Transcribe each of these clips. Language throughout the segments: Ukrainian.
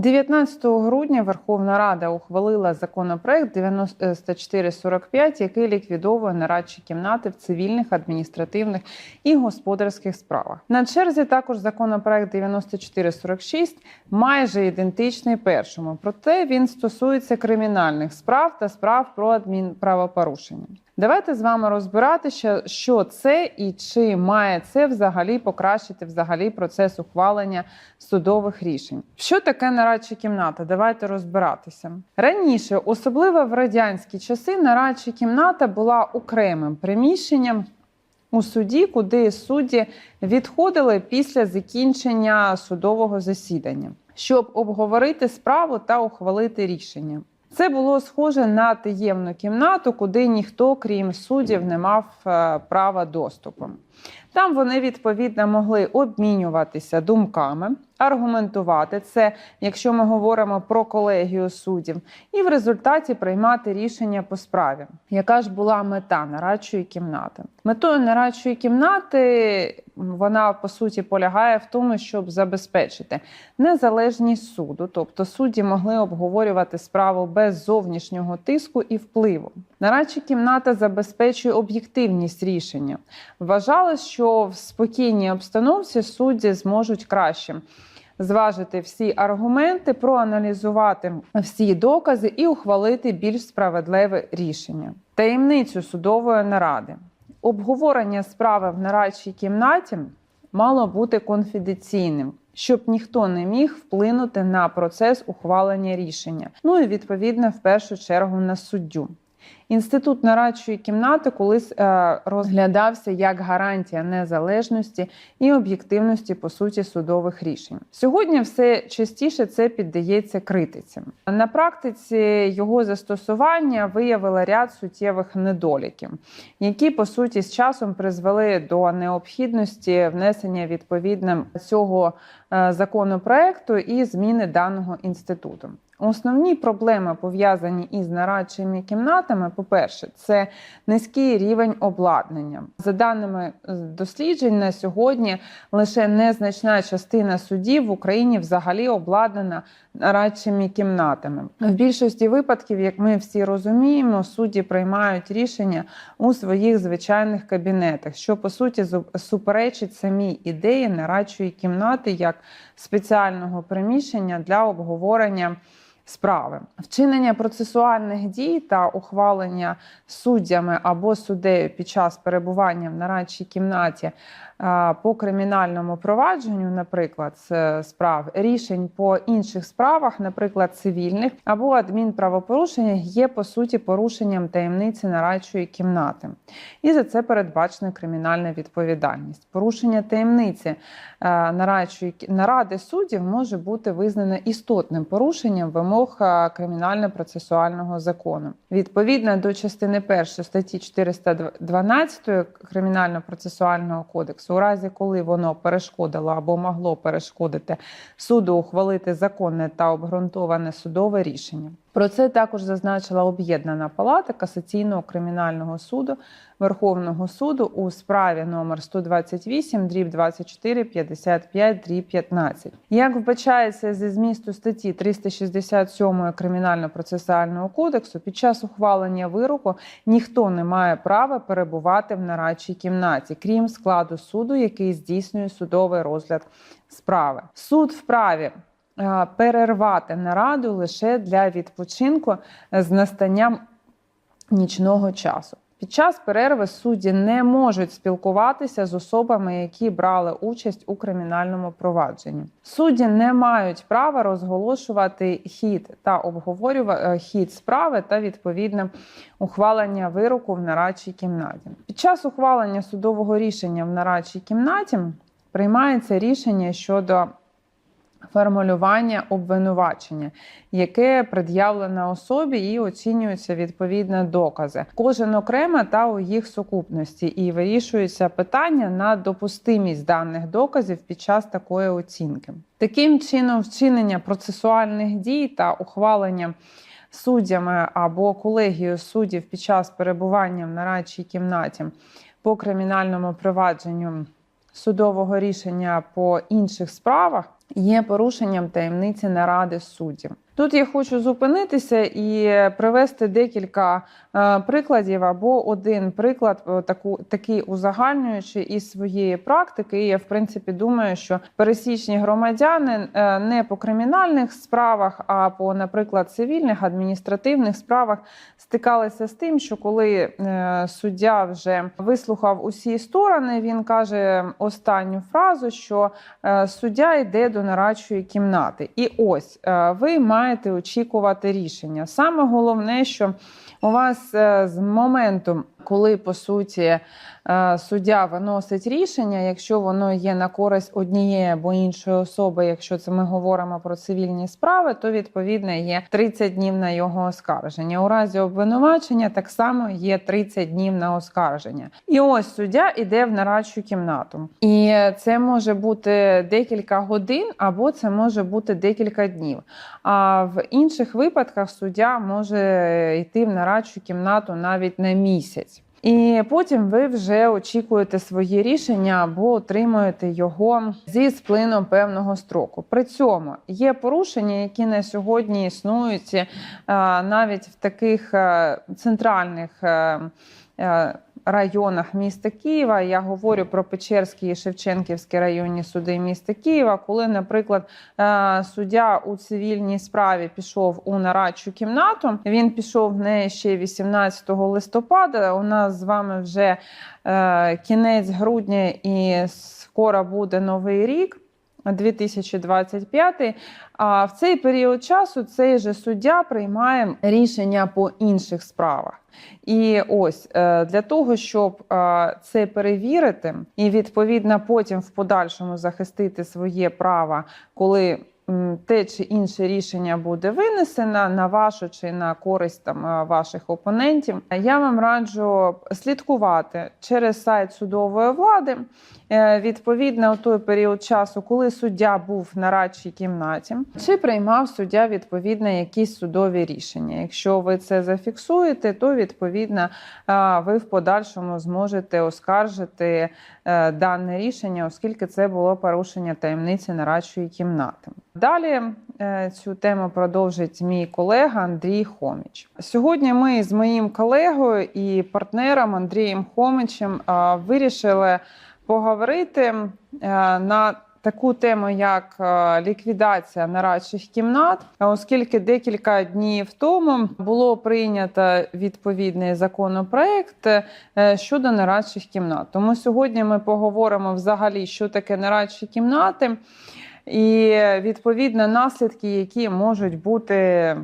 19 грудня Верховна Рада ухвалила законопроект 9445, який ліквідовує нарадчі кімнати в цивільних, адміністративних і господарських справах. На черзі також законопроект 9446, майже ідентичний першому, проте він стосується кримінальних справ та справ про адмінправопорушення. Давайте з вами розбиратися, що це і чи має це взагалі покращити взагалі процес ухвалення судових рішень. Що таке нарадча кімната? Давайте розбиратися раніше, особливо в радянські часи, нарадча кімната була окремим приміщенням. У суді, куди судді відходили після закінчення судового засідання, щоб обговорити справу та ухвалити рішення. Це було схоже на таємну кімнату, куди ніхто, крім суддів, не мав е, права доступу. Там вони відповідно могли обмінюватися думками, аргументувати це, якщо ми говоримо про колегію суддів, і в результаті приймати рішення по справі. Яка ж була мета нарадчої кімнати? Метою нарадчої кімнати вона по суті полягає в тому, щоб забезпечити незалежність суду, тобто судді могли обговорювати справу без зовнішнього тиску і впливу. Нарадча кімната забезпечує об'єктивність рішення. Вважалось, що в спокійній обстановці судді зможуть краще зважити всі аргументи, проаналізувати всі докази і ухвалити більш справедливе рішення. Таємницю судової наради. Обговорення справи в нарадчій кімнаті мало бути конфіденційним. Щоб ніхто не міг вплинути на процес ухвалення рішення, ну і відповідно в першу чергу на суддю. Інститут нарадчої кімнати колись е, розглядався як гарантія незалежності і об'єктивності по суті судових рішень. Сьогодні все частіше це піддається критиці. На практиці його застосування виявило ряд суттєвих недоліків, які по суті з часом призвели до необхідності внесення відповідним цього е, законопроекту і зміни даного інституту. Основні проблеми пов'язані із нарадчими кімнатами, по-перше, це низький рівень обладнання. За даними досліджень, на сьогодні лише незначна частина судів в Україні взагалі обладнана нарадчими кімнатами. В більшості випадків, як ми всі розуміємо, судді приймають рішення у своїх звичайних кабінетах, що по суті суперечить самій ідеї нарадчої кімнати як спеціального приміщення для обговорення справи. Вчинення процесуальних дій та ухвалення суддями або суддею під час перебування в нарадчій кімнаті по кримінальному провадженню, наприклад, справ рішень по інших справах, наприклад, цивільних або адмінправопорушення, є по суті порушенням таємниці нарадчої кімнати, і за це передбачена кримінальна відповідальність. Порушення таємниці нарадчої наради суддів може бути визнане істотним порушенням вимог кримінально-процесуального закону. Відповідно до частини 1 статті 412 кримінально-процесуального кодексу у разі, коли воно перешкодило або могло перешкодити суду ухвалити законне та обґрунтоване судове рішення. Про це також зазначила об'єднана палата касаційного кримінального суду Верховного суду у справі номер 128 дріб 24 55 дріб 15. Як вбачається зі змісту статті 367 кримінально-процесуального кодексу, під час ухвалення вироку ніхто не має права перебувати в нарадчій кімнаті, крім складу суду, який здійснює судовий розгляд справи. Суд вправі перервати нараду лише для відпочинку з настанням нічного часу. Під час перерви судді не можуть спілкуватися з особами, які брали участь у кримінальному провадженні. Судді не мають права розголошувати хід та обговорювати е, хід справи та відповідне ухвалення вироку в нарадчій кімнаті. Під час ухвалення судового рішення в нарадчій кімнаті приймається рішення щодо формулювання обвинувачення, яке пред'явлено особі і оцінюються відповідно докази. Кожен окремо та у їх сукупності, і вирішується питання на допустимість даних доказів під час такої оцінки. Таким чином, вчинення процесуальних дій та ухвалення. Суддями або колегією суддів під час перебування в нарадчій кімнаті по кримінальному провадженню судового рішення по інших справах є порушенням таємниці наради суддів. Тут я хочу зупинитися і привести декілька е, прикладів або один приклад, е, таку такий узагальнюючий із своєї практики. І я в принципі думаю, що пересічні громадяни е, не по кримінальних справах, а по, наприклад, цивільних адміністративних справах стикалися з тим, що коли суддя вже вислухав усі сторони, він каже останню фразу, що суддя йде до нарадчої кімнати. І ось ви маєте очікувати рішення. Саме головне, що у вас е, з моменту, коли по суті е, суддя виносить рішення, якщо воно є на користь однієї або іншої особи, якщо це ми говоримо про цивільні справи, то відповідно є 30 днів на його оскарження. У разі обвинувачення так само є 30 днів на оскарження. І ось суддя іде в нарадчу кімнату, і це може бути декілька годин, або це може бути декілька днів. А в інших випадках суддя може йти в нарадчу кімнату навіть на місяць. І потім ви вже очікуєте своє рішення або отримуєте його зі сплином певного строку. При цьому є порушення, які на сьогодні існують е, навіть в таких е, центральних. Районах міста Києва я говорю про Печерський і Шевченківський районні суди міста Києва, коли, наприклад, е, суддя у цивільній справі пішов у нарадчу кімнату. Він пішов в неї ще 18 листопада. У нас з вами вже е, кінець грудня і скоро буде новий рік. 2025, а в цей період часу цей же суддя приймає рішення по інших справах. І ось е, для того, щоб е, це перевірити, і відповідно потім в подальшому захистити своє право, коли те чи інше рішення буде винесено на вашу чи на користь там е, ваших опонентів, я вам раджу слідкувати через сайт судової влади. Е, Відповідно, у той період часу, коли суддя був в нарадчій кімнаті, чи приймав суддя відповідно якісь судові рішення. Якщо ви це зафіксуєте, то відповідно ви в подальшому зможете оскаржити е, дане рішення, оскільки це було порушення таємниці нарадчої кімнати. Далі е, цю тему продовжить мій колега Андрій Хоміч. Сьогодні ми з моїм колегою і партнером Андрієм Хомичем е, вирішили поговорити е, на таку тему, як ліквідація нарадчих кімнат, оскільки декілька днів тому було прийнято відповідний законопроект щодо нарадчих кімнат. Тому сьогодні ми поговоримо взагалі, що таке нарадчі кімнати, і відповідно наслідки, які можуть бути е,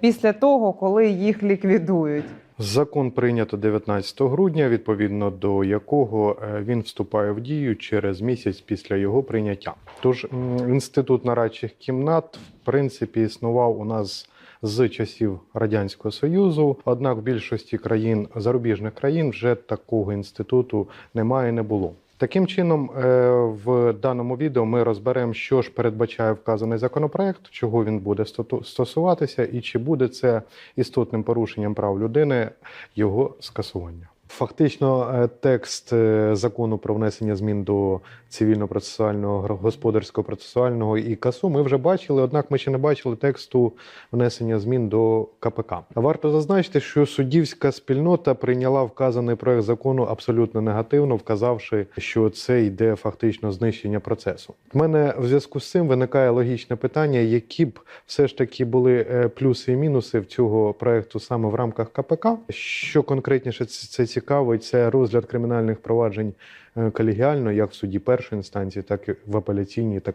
після того, коли їх ліквідують. Закон прийнято 19 грудня, відповідно до якого е, він вступає в дію через місяць після його прийняття. Тож інститут нарадчих кімнат в принципі існував у нас з часів радянського союзу. Однак в більшості країн зарубіжних країн вже такого інституту немає, не було. Таким чином, е, в даному відео ми розберемо, що ж передбачає вказаний законопроект, чого він буде стосуватися, і чи буде це істотним порушенням прав людини його скасування. Фактично, е, текст е, закону про внесення змін до цивільно-процесуального, господарського процесуального і КАСУ ми вже бачили, однак ми ще не бачили тексту внесення змін до КПК. Варто зазначити, що суддівська спільнота прийняла вказаний проект закону абсолютно негативно, вказавши, що це йде фактично знищення процесу. У мене в зв'язку з цим виникає логічне питання, які б все ж таки були е, плюси і мінуси в цього проекту саме в рамках КПК. Що конкретніше це цікавить, це розгляд кримінальних проваджень е, колегіально, як в суді першої інстанції, так і в апеляційній та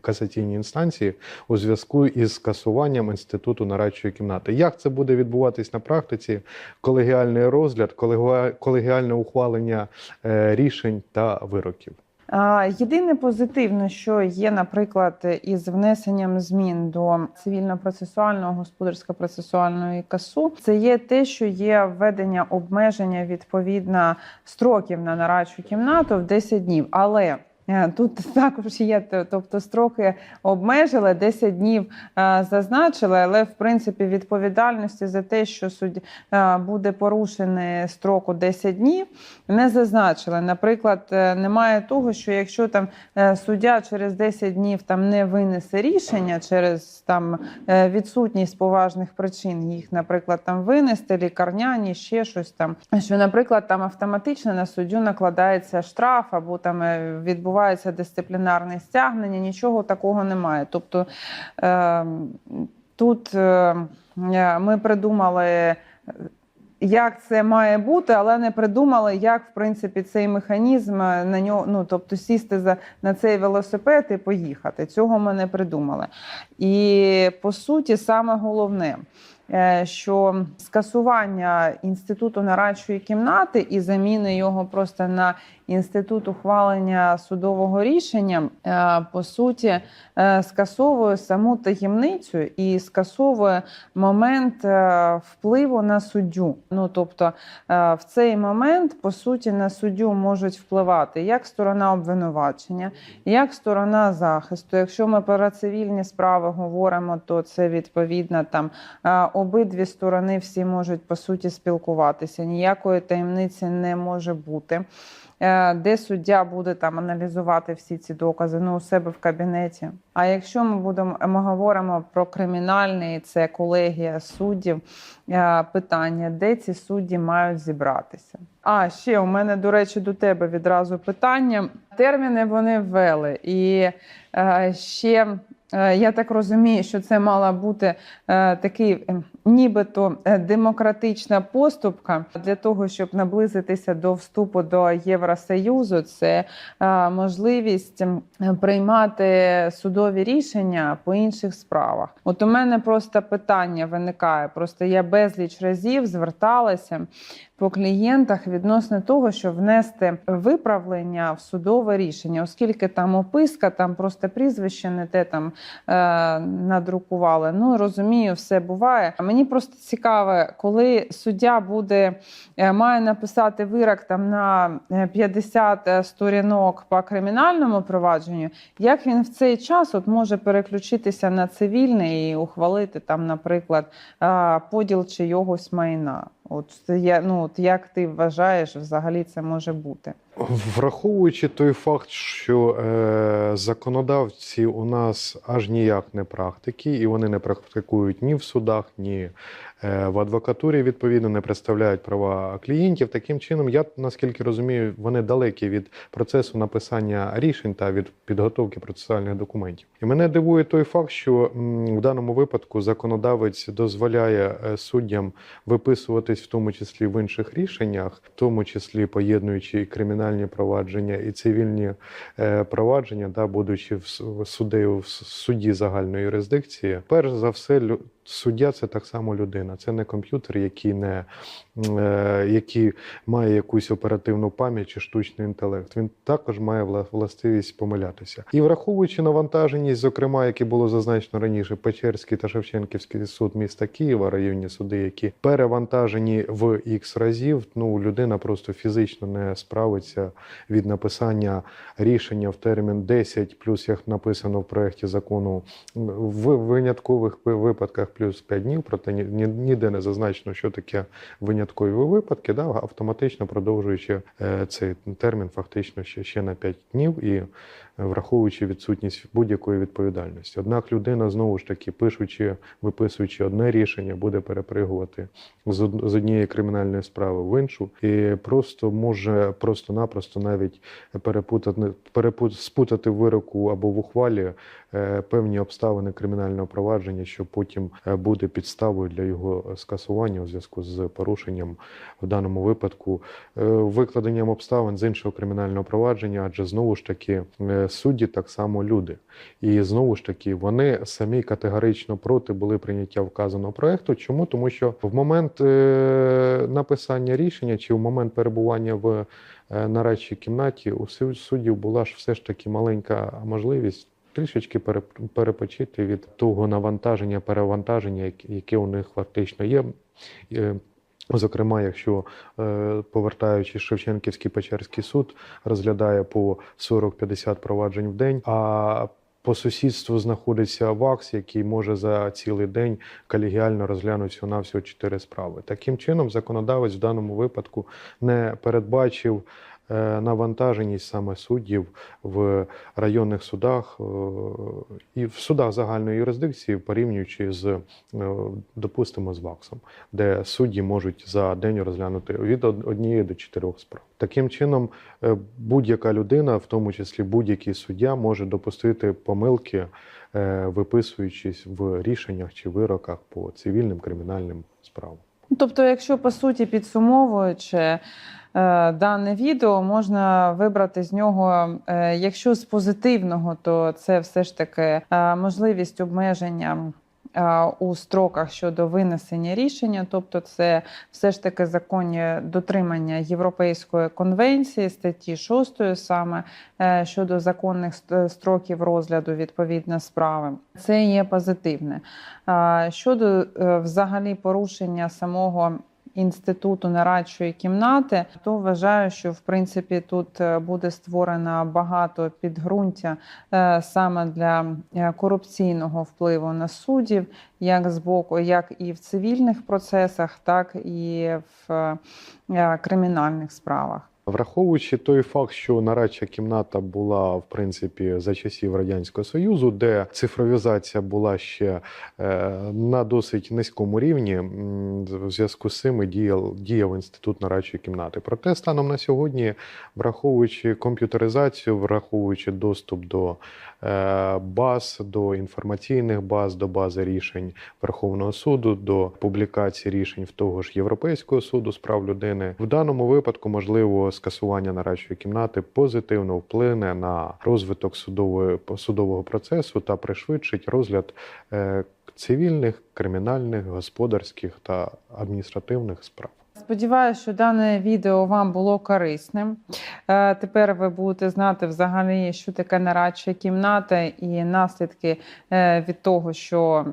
касаційній інстанції у зв'язку із скасуванням інституту нарадчої кімнати. Як це буде відбуватись на практиці? Колегіальний розгляд, колегіальне ухвалення е, рішень та вироків. Єдине позитивне, що є, наприклад, із внесенням змін до цивільно-процесуального господарсько-процесуальної касу, це є те, що є введення обмеження відповідно строків на нарадчу кімнату в 10 днів. Але Тут також є, тобто строки обмежили, 10 днів е, зазначили, але в принципі відповідальності за те, що суддя е, буде порушений строку 10 днів, не зазначили. Наприклад, е, немає того, що якщо там е, суддя через 10 днів там не винесе рішення через там е, відсутність поважних причин їх, наприклад, там винести, лікарняні, ще щось там, що, наприклад, там автоматично на суддю накладається штраф або там е, відбувається дисциплінарне стягнення, нічого такого немає. Тобто е, тут е, е, ми придумали. Як це має бути, але не придумали, як в принципі цей механізм е, на нього, ну тобто сісти за на цей велосипед і поїхати. Цього ми не придумали. І по суті, саме головне, е, що скасування інституту нарадчої кімнати і заміни його просто на інститут ухвалення судового рішення, е, по суті, е, скасовує саму таємницю і скасовує момент е, впливу на суддю. Ну тобто, в цей момент по суті на суддю можуть впливати як сторона обвинувачення, як сторона захисту. Якщо ми про цивільні справи говоримо, то це відповідно там обидві сторони всі можуть по суті спілкуватися. Ніякої таємниці не може бути. Е, Де суддя буде там аналізувати всі ці докази ну, у себе в кабінеті. А якщо ми будемо ми говоримо про кримінальний, це колегія суддів, е, питання, де ці судді мають зібратися. А ще у мене, до речі, до тебе відразу питання. Терміни вони ввели, і е, ще я так розумію, що це мала бути е, такий е, нібито е, демократична поступка для того, щоб наблизитися до вступу до Євросоюзу. Це е, можливість приймати судові рішення по інших справах. От у мене просто питання виникає. Просто я безліч разів зверталася по клієнтах відносно того, щоб внести виправлення в судове рішення, оскільки там описка, там просто прізвище не те там е, надрукували. Ну розумію, все буває. Мені просто цікаво, коли суддя буде е, має написати вирок там на е, 50 сторінок по кримінальному провадженню, як він в цей час от може переключитися на цивільне і ухвалити там, наприклад, е, поділ чийогось майна? От я ну от як ти вважаєш, взагалі це може бути? Враховуючи той факт, що е, законодавці у нас аж ніяк не практики, і вони не практикують ні в судах, ні е, в адвокатурі, відповідно, не представляють права клієнтів. Таким чином, я наскільки розумію, вони далекі від процесу написання рішень та від підготовки процесуальних документів. І мене дивує той факт, що м, в даному випадку законодавець дозволяє е, суддям виписуватись в тому числі в інших рішеннях, в тому числі поєднуючи і кримінальні провадження і цивільні е, провадження, да, будучи в суддею в суді загальної юрисдикції. Перш за все, суддя це так само людина. Це не комп'ютер, який не е, який має якусь оперативну пам'ять чи штучний інтелект. Він також має вла- властивість помилятися. І враховуючи навантаженість, зокрема, яке було зазначено раніше, Печерський та Шевченківський суд міста Києва, районні суди, які перевантажені в ікс разів, ну людина просто фізично не справиться від написання рішення в термін 10, плюс як написано в проєкті закону, в виняткових випадках плюс 5 днів, проте ні- ні- ніде не зазначено, що таке виняткові випадки, да, автоматично продовжуючи е, цей термін фактично ще, ще на 5 днів. І враховуючи відсутність будь-якої відповідальності. Однак людина знову ж таки, пишучи, виписуючи одне рішення, буде перепригувати з од- з однієї кримінальної справи в іншу, і просто може просто-напросто навіть перепутати, перепут, спутати вироку або в ухвалі е, певні обставини кримінального провадження, що потім е, буде підставою для його скасування у зв'язку з порушенням в даному випадку е, викладенням обставин з іншого кримінального провадження, адже знову ж таки судді так само люди. І знову ж таки вони самі категорично проти були прийняття вказаного проекту. Чому? Тому що в момент е, написання рішення чи в момент перебування в е, нарадчій кімнаті у суддів була ж все ж таки маленька можливість. Трішечки пере- перепочити від того навантаження, перевантаження, яке- яке у них фактично є. Е, Зокрема, якщо е, повертаючись Шевченківський Печерський суд розглядає по 40-50 проваджень в день, а по сусідству знаходиться ВАКС, який може за цілий день колегіально розглянути всього на всього чотири справи. Таким чином, законодавець в даному випадку не передбачив навантаженість саме суддів в районних судах е, і в судах загальної юрисдикції, порівнюючи з, е, допустимо, з ВАКСом де судді можуть за день розглянути від однієї до чотирьох справ. Таким чином, е, будь-яка людина, в тому числі будь-який суддя, може допустити помилки, е, виписуючись в рішеннях чи вироках по цивільним кримінальним справам. Ну, Тобто, якщо по суті підсумовуючи е, дане відео, можна вибрати з нього, е, якщо з позитивного, то це все ж таки е, можливість обмеження. Е, У строках щодо винесення рішення, тобто це все ж таки законні дотримання Європейської конвенції статті 6 саме е, щодо законних строків розгляду відповідно справи. Це є позитивне. Щодо е, взагалі порушення самого інституту нарадчої кімнати, то вважаю, що в принципі тут е, буде створено багато підґрунтя е, саме для е, корупційного впливу на суддів, як з боку, як і в цивільних процесах, так і в кримінальних справах. Враховуючи той факт, що нарадча кімната була в принципі за часів радянського союзу, де цифровізація була ще е, на досить низькому рівні, в зв'язку з цим діяв, діяв інститут нарадчої кімнати. Проте станом на сьогодні, враховуючи комп'ютеризацію, враховуючи доступ до е, баз, до інформаційних баз, до бази рішень Верховного суду, до публікації рішень в того ж Європейського суду з прав людини, в даному випадку можливо скасування нарадчої кімнати позитивно вплине на розвиток судової судового процесу та пришвидшить розгляд е, цивільних, кримінальних, господарських та адміністративних справ. Сподіваюся, що дане відео вам було корисним. Е, Тепер ви будете знати взагалі, що таке нарадча кімната і наслідки е, від того, що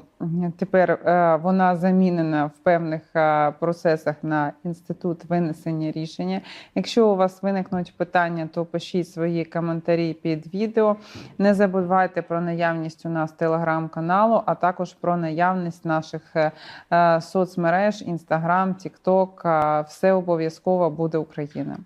тепер е, вона замінена в певних процесах на інститут винесення рішення. Якщо у вас виникнуть питання, то пишіть свої коментарі під відео. Не забувайте про наявність у нас телеграм-каналу, а також про наявність наших соцмереж, Інстаграм, Тікток. Все обов'язково буде Україна.